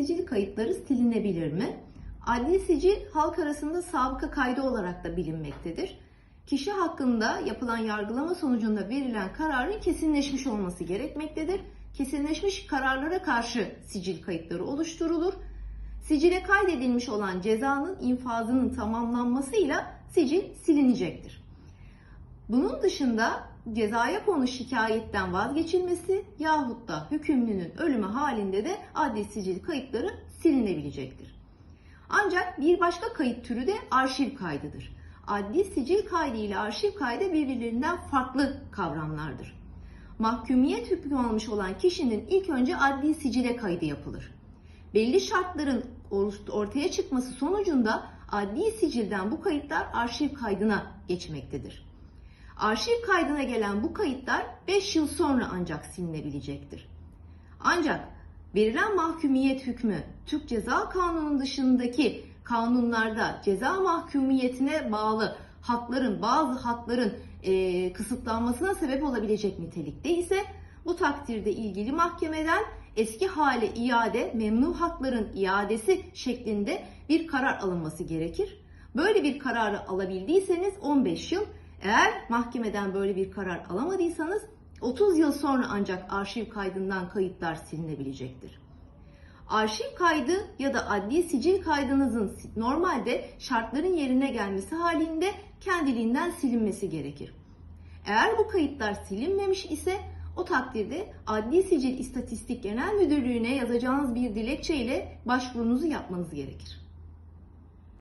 sicil kayıtları silinebilir mi? Adli sicil halk arasında sabıka kaydı olarak da bilinmektedir. Kişi hakkında yapılan yargılama sonucunda verilen kararın kesinleşmiş olması gerekmektedir. Kesinleşmiş kararlara karşı sicil kayıtları oluşturulur. Sicile kaydedilmiş olan cezanın infazının tamamlanmasıyla sicil silinecektir. Bunun dışında cezaya konu şikayetten vazgeçilmesi yahut da hükümlünün ölümü halinde de adli sicil kayıtları silinebilecektir. Ancak bir başka kayıt türü de arşiv kaydıdır. Adli sicil kaydı ile arşiv kaydı birbirlerinden farklı kavramlardır. Mahkumiyet hükmü almış olan kişinin ilk önce adli sicile kaydı yapılır. Belli şartların ortaya çıkması sonucunda adli sicilden bu kayıtlar arşiv kaydına geçmektedir. Arşiv kaydına gelen bu kayıtlar 5 yıl sonra ancak silinebilecektir. Ancak verilen mahkumiyet hükmü Türk Ceza Kanunu dışındaki kanunlarda ceza mahkumiyetine bağlı hakların bazı hakların e, kısıtlanmasına sebep olabilecek nitelikte ise bu takdirde ilgili mahkemeden eski hale iade, memnu hakların iadesi şeklinde bir karar alınması gerekir. Böyle bir kararı alabildiyseniz 15 yıl, eğer mahkemeden böyle bir karar alamadıysanız 30 yıl sonra ancak arşiv kaydından kayıtlar silinebilecektir. Arşiv kaydı ya da adli sicil kaydınızın normalde şartların yerine gelmesi halinde kendiliğinden silinmesi gerekir. Eğer bu kayıtlar silinmemiş ise o takdirde Adli Sicil İstatistik Genel Müdürlüğü'ne yazacağınız bir dilekçe ile başvurunuzu yapmanız gerekir.